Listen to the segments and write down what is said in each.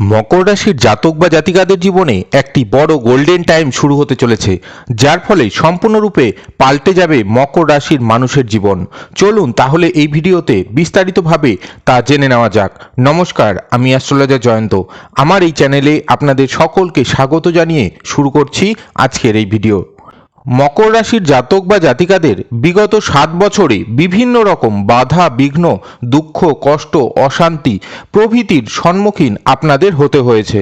মকর রাশির জাতক বা জাতিকাদের জীবনে একটি বড় গোল্ডেন টাইম শুরু হতে চলেছে, যার ফলে সম্পূর্ণরূপে পাল্টে যাবে মকর রাশির মানুষের জীবন। চলুন তাহলে এই ভিডিওতে বিস্তারিতভাবে তা জেনে নেওয়া যাক। নমস্কার, আমি অ্যাস্ট্রোলজার জয়ন্ত। আমার এই চ্যানেলে আপনাদের সকলকে স্বাগত জানিয়ে শুরু করছি আজকের এই ভিডিও। মকর রাশির জাতক বা জাতিকাদের বিগত সাত বছরে বিভিন্ন রকম বাধা, বিঘ্ন, দুঃখ, কষ্ট, অশান্তি প্রভৃতির সম্মুখীন আপনাদের হতে হয়েছে।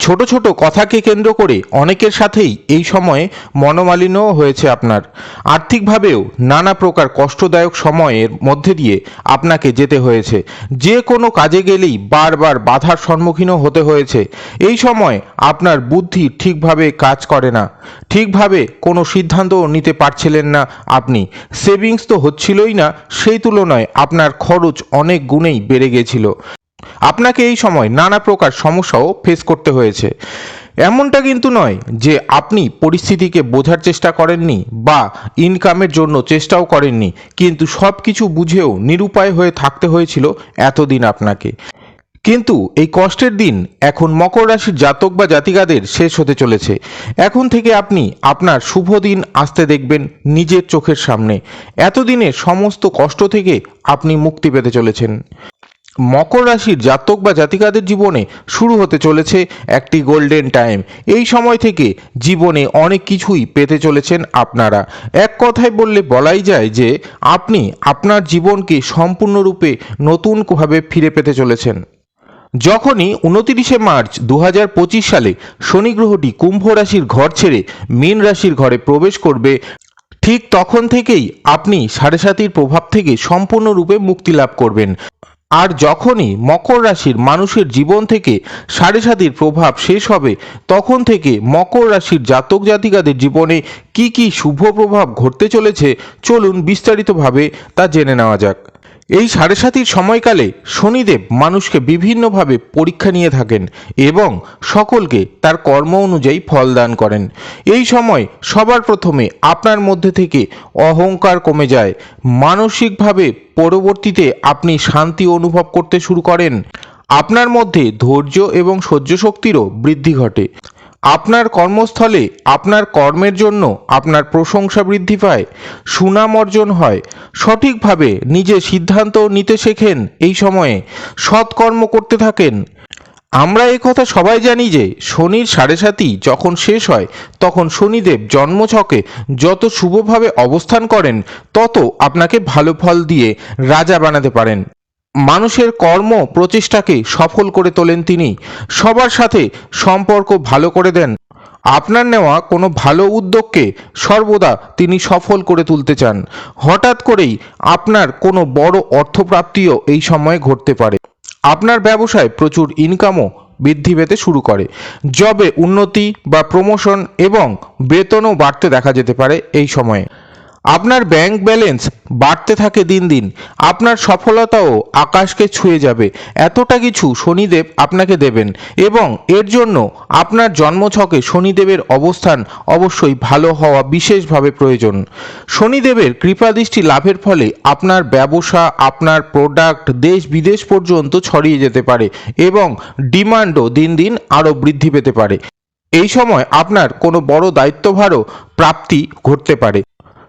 ছোট ছোট কথাকে কেন্দ্র করে অনেকের সাথেই এই সময়ে মনোমালিন্যও হয়েছে আপনার। আর্থিকভাবেও নানা প্রকার কষ্টদায়ক সময়ের মধ্যে দিয়ে আপনাকে যেতে হয়েছে। যে কোনো কাজে গেলেই বারবার বাধার সম্মুখীনও হতে হয়েছে। এই সময় আপনার বুদ্ধি ঠিকভাবে কাজ করে না। ঠিকভাবে কোনো সিদ্ধান্তও নিতে পারছিলেন না আপনি। সেভিংস তো হচ্ছিলই না, সেই তুলনায় আপনার খরচ অনেক গুণেই বেড়ে গেছিল। আপনাকে এই সময় নানা প্রকার সমস্যাও ফেস করতে হয়েছে। এমনটা কিন্তু নয় যে আপনি পরিস্থিতিকে বোঝার চেষ্টা করেননি বা ইনকামের জন্য চেষ্টাও করেননি, কিন্তু সব কিছু বুঝেও নিরুপায় হয়ে থাকতে হয়েছিল এতদিন আপনাকে। কিন্তু এই কষ্টের দিন এখন মকর রাশির জাতক বা জাতিকাদের শেষ হতে চলেছে। এখন থেকে আপনি আপনার শুভ দিন আসতে দেখবেন নিজের চোখের সামনে। এতদিনের সমস্ত কষ্ট থেকে আপনি মুক্তি পেতে চলেছেন। মকর রাশির জাতক বা জাতিকাদের জীবনে শুরু হতে চলেছে একটি গোল্ডেন টাইম এই সময় থেকে জীবনে অনেক কিছুই পেতে চলেছেন আপনারা। এক কথায় বললে বলাই যায় যে, আপনি আপনার জীবনকে সম্পূর্ণরূপে নতুনভাবে ফিরে পেতে চলেছেন। যখনই উনতিরিশে মার্চ দু হাজার পঁচিশ সালে শনি গ্রহটি কুম্ভ রাশির ঘর ছেড়ে মীন রাশির ঘরে প্রবেশ করবে, ঠিক তখন থেকেই আপনি সাড়ে সাতির প্রভাব থেকে সম্পূর্ণরূপে মুক্তি লাভ করবেন। আর যখনই মকর রাশির মানুষের জীবন থেকে সাড়ে সাতির প্রভাব শেষ হবে, তখন থেকে মকর রাশির জাতক জাতিকাদের জীবনে কি কি শুভ প্রভাব ঘটতে চলেছে, চলুন বিস্তারিতভাবে তা জেনে নেওয়া যাক। এই সাড়ে সাতির সময়কালে শনিদেব মানুষকে বিভিন্নভাবে পরীক্ষা নিয়ে থাকেন এবং সকলকে তার কর্ম অনুযায়ী ফল দান করেন। এই সময় সবার প্রথমে আপনার মধ্যে থেকে অহংকার কমে যায়। মানসিকভাবে পরবর্তীতে আপনি শান্তি অনুভব করতে শুরু করেন। আপনার মধ্যে ধৈর্য এবং সহ্য শক্তিরও বৃদ্ধি ঘটে। আপনার কর্মস্থলে আপনার কর্মের জন্য আপনার প্রশংসা বৃদ্ধি পায়, সুনাম অর্জন হয়। সঠিকভাবে নিজের সিদ্ধান্ত নিতে শেখেন এই সময়ে, সৎকর্ম করতে থাকেন। আমরা কথা সবাই জানি যে শনির সাড়ে সাতি যখন শেষ হয়, তখন শনিদেব জন্মছকে যত শুভভাবে অবস্থান করেন, তত আপনাকে ভালো ফল দিয়ে রাজা বানাতে পারেন। মানুষের কর্ম প্রচেষ্টাকে সফল করে তোলেন তিনি। সবার সাথে সম্পর্ক ভালো করে দেন। আপনার নেওয়া কোনো ভালো উদ্যোগকে সর্বদা তিনি সফল করে তুলতে চান। হঠাৎ করেই আপনার কোনো বড় অর্থপ্রাপ্তিও এই সময়ে ঘটতে পারে। আপনার ব্যবসায় প্রচুর ইনকামও বৃদ্ধি পেতে শুরু করে। জবে উন্নতি বা প্রমোশন এবং বেতনও বাড়তে দেখা যেতে পারে এই সময়ে। আপনার ব্যাংক ব্যালেন্স বাড়তে থাকে দিন দিন। আপনার সফলতাও আকাশকে ছুঁয়ে যাবে। এতটা কিছু শনিদেব আপনাকে দেবেন এবং এর জন্য আপনার জন্মছকে শনিদেবের অবস্থান অবশ্যই ভালো হওয়া বিশেষভাবে প্রয়োজন। শনিদেবের কৃপাদৃষ্টি লাভের ফলে আপনার ব্যবসা, আপনার প্রোডাক্ট দেশ বিদেশ পর্যন্ত ছড়িয়ে যেতে পারে এবং ডিমান্ডও দিন দিন আরও বৃদ্ধি পেতে পারে। এই সময় আপনার কোনো বড় দায়িত্বভারও প্রাপ্তি ঘটতে পারে।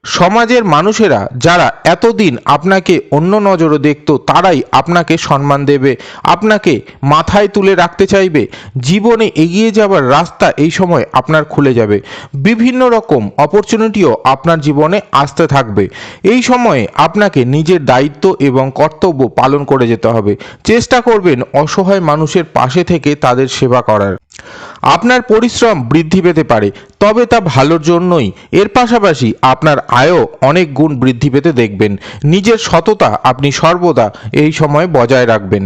সমাজের মানুষেরা যারা এতদিন আপনাকে অন্য নজরে দেখত, তারাই আপনাকে সম্মান দেবে, আপনাকে মাথায় তুলে রাখতে চাইবে, জীবনে এগিয়ে যাওয়ার রাস্তা এই সময় আপনার খুলে যাবে। বিভিন্ন রকম অপরচুনিটিও আপনার জীবনে আসতে থাকবে। এই সময়ে আপনাকে নিজের দায়িত্ব এবং কর্তব্য পালন করে যেতে হবে। চেষ্টা করবেন অসহায় মানুষের পাশে থেকে তাদের সেবা করার। আপনার পরিশ্রম বৃদ্ধি পেতে পারে, তবে তা ভালোর জন্যই। এর পাশাপাশি আপনার আয়ও অনেক গুণ বৃদ্ধি পেতে দেখবেন। নিজের সততা আপনি সর্বদা এই সময় বজায় রাখবেন।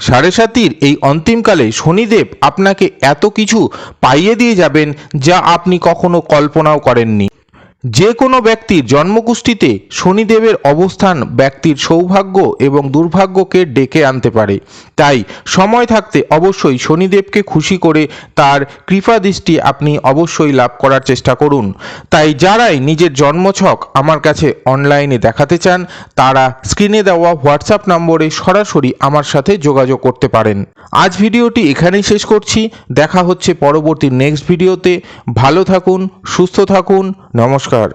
সাড়ে সাতির এই অন্তিমকালে শনিদেব আপনাকে এত কিছু পাইয়ে দিয়ে যাবেন যা আপনি কখনো কল্পনাও করেননি। যে কোনো ব্যক্তির জন্মকুষ্ঠিতে শনিদেবের অবস্থান ব্যক্তির সৌভাগ্য এবং দুর্ভাগ্যকে ডেকে আনতে পারে। তাই সময় থাকতে অবশ্যই শনিদেবকে খুশি করে তার কৃপা দৃষ্টি আপনি অবশ্যই লাভ করার চেষ্টা করুন। তাই যারাই নিজের জন্মছক আমার কাছে অনলাইনে দেখাতে চান, তারা স্ক্রিনে দেওয়া হোয়াটসঅ্যাপ নম্বরে সরাসরি আমার সাথে যোগাযোগ করতে পারেন। আজ ভিডিওটি এখানেই শেষ করছি। দেখা হচ্ছে পরবর্তী নেক্সট ভিডিওতে। ভালো থাকুন, সুস্থ থাকুন নমস্কার।